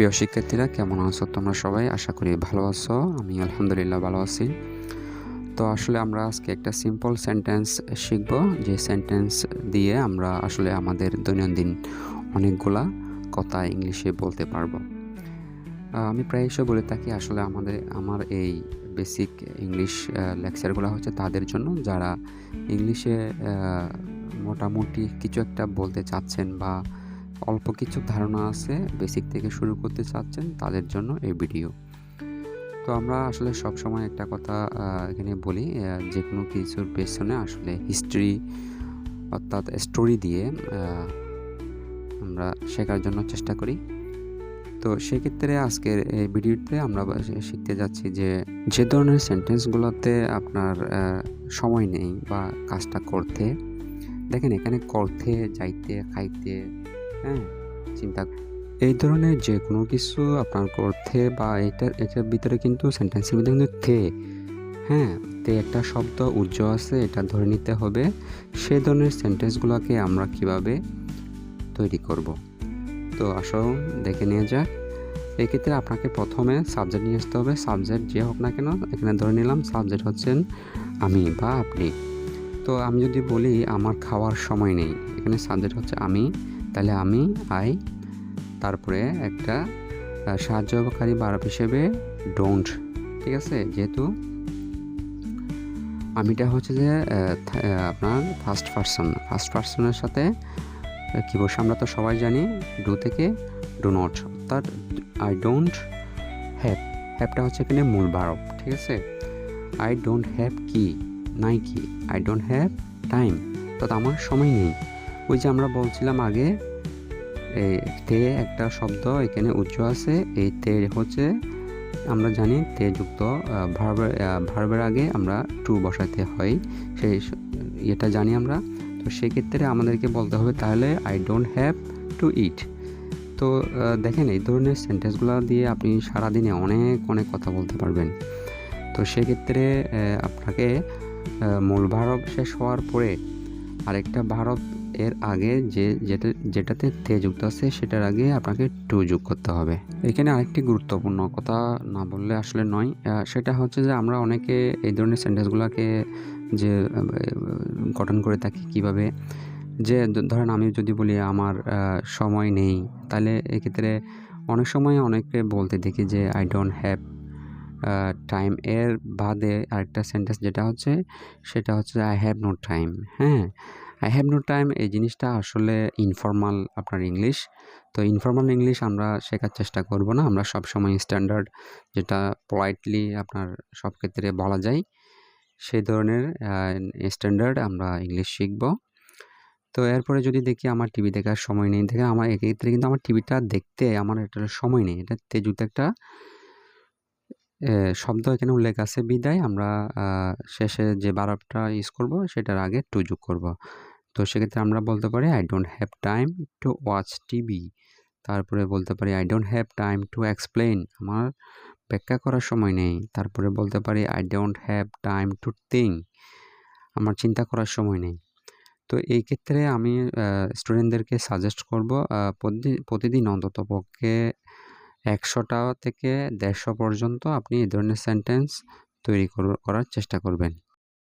প্রিয় শিক্ষার্থীরা, কেমন আছো তোমরা সবাই? আশা করি ভালো আছো। আমি আলহামদুলিল্লাহ ভালো আছি। তো আসলে আমরা আজকে একটা সিম্পল সেন্টেন্স শিখব। যে সেন্টেন্স দিয়ে আমরা আসলে আমাদের দৈনন্দিন অনেকগুলা কথা ইংলিশে বলতে পারব। আমি প্রায়শই বলে থাকি আসলে আমাদের, আমার এই বেসিক ইংলিশ লেকচারগুলো হচ্ছে তাদের জন্য। যারা ইংলিশে মোটামুটি কিছু একটা বলতে চাচ্ছেন বা অল্প কিছু ধারণা আছে বেসিক থেকে শুরু করতে চাচ্ছেন তাদের জন্য এই ভিডিও তো আমরা আসলে সব সময় একটা কথা এখানে বলি যে কোনো কিছুর পেছনে আসলে হিস্ট্রি অর্থাৎ স্টোরি দিয়ে আমরা শেখার জন্য চেষ্টা করি। তো সেক্ষেত্রে আজকের এই ভিডিওতে আমরা শিখতে যাচ্ছি যে যে ধরনের সেন্টেন্সগুলোতে আপনার সময় নেই বা কাজটা করতে, দেখেন এখানে করতে, যাইতে, খাইতে হ্যাঁ চিন্তা এই ধরনের যে কোনো কিছু আপনার করতে বা এটার এটার ভিতরে কিন্তু সেন্টেন্সের মধ্যে কিন্তু থে হ্যাঁ তে একটা শব্দ উজ্জ আছে, এটা ধরে নিতে হবে। সে ধরনের সেন্টেন্সগুলোকে আমরা কীভাবে তৈরি করব? তো আসো দেখে নিয়ে যাক। এক্ষেত্রে আপনাকে প্রথমে সাবজেক্ট নিয়ে আসতে হবে। সাবজেক্ট যে হোক না কেন, এখানে ধরে নিলাম সাবজেক্ট হচ্ছেন আমি বা আপনি। তো আমি যদি বলি, আমার খাওয়ার সময় নেই, এখানে সাবজেক্ট হচ্ছে আমি। তাহলে আমি আই, তারপরে একটা সাহায্যকারী বারব হিসেবে ডোন্ট ঠিক আছে? যেহেতু আমিটা হচ্ছে যে আপনার ফার্স্ট পার্সন ফার্স্ট পার্সনের সাথে কী বসে আমরা তো সবাই জানি ডু থেকে ডু নট অর্থাৎ আই ডোন্ট হ্যাভ হ্যাভটা হচ্ছে এখানে মূল বারব ঠিক আছে? আই ডোন্ট হ্যাভ কি নাই কি আই ডোন্ট হ্যাভ টাইম অর্থাৎ আমার সময় নেই। ওই যে আমরা বলছিলাম আগে এই তে একটা শব্দ এখানে উচ্চ আছে, এই তে হচ্ছে, আমরা জানি তে যুক্ত ভার্বের ভার্বের আগে আমরা টু বসাতে হয়, সেই এটা জানি আমরা। তো সেক্ষেত্রে আমাদেরকে বলতে হবে তাহলে I don't have to eat তো দেখেন এই ধরনের সেন্টেন্সগুলো দিয়ে আপনি সারাদিনে অনেক অনেক কথা বলতে পারবেন। তো সেক্ষেত্রে আপনাকে মূল ভারব শেষ হওয়ার পরে আরেকটা ভারব এর আগে যে যেটা যেটাতে তে যুক্ত আছে, সেটার আগে আপনাকে টু যোগ করতে হবে। এখানে আরেকটি গুরুত্বপূর্ণ কথা না বললে আসলে নয়। সেটা হচ্ছে যে আমরা অনেকে এই ধরনের সেন্টেন্সগুলোকে যে গঠন করে থাকি কীভাবে, যে ধরেন আমি যদি বলি আমার সময় নেই, তাহলে এক্ষেত্রে অনেক সময় অনেকে বলতে দেখি যে আই ডোন্ট হ্যাভ টাইম এর বাদে আরেকটা সেন্টেন্স যেটা হচ্ছে, সেটা হচ্ছে আই হ্যাভ নো টাইম হ্যাঁ? আই হ্যাভ নো টাইম এই জিনিসটা আসলে ইনফর্মাল আপনার ইংলিশ তো ইনফর্মাল ইংলিশ আমরা শেখার চেষ্টা করব না। আমরা সব সময় স্ট্যান্ডার্ড যেটা পোলাইটলি আপনার সব ক্ষেত্রে বলা যায়, সেই ধরনের স্ট্যান্ডার্ড আমরা ইংলিশ শিখব। তো এরপরে যদি দেখি আমার টিভি দেখার সময় নেই দেখে আমার এক্ষেত্রে কিন্তু আমার টিভিটা দেখতে আমার এটার সময় নেই। এটা তেজুতে একটা শব্দ এখানে উল্লেখ আছে, বিদায়। আমরা শেষে যে বারবটা ইউজ করব, সেটার আগে টু যোগ করব। তো সেক্ষেত্রে আমরা বলতে পারি I don't have time to watch TV তারপরে বলতে পারি I don't have time to explain আমার ব্যাখ্যা করার সময় নেই। তারপরে বলতে পারি I don't have time to think আমার চিন্তা করার সময় নেই। তো এই ক্ষেত্রে আমি স্টুডেন্টদেরকে সাজেস্ট করব প্রতিদিন অন্তত পক্ষে একশোটা থেকে দেড়শো পর্যন্ত আপনি এই ধরনের সেন্টেন্স তৈরি কর- করার চেষ্টা করবেন।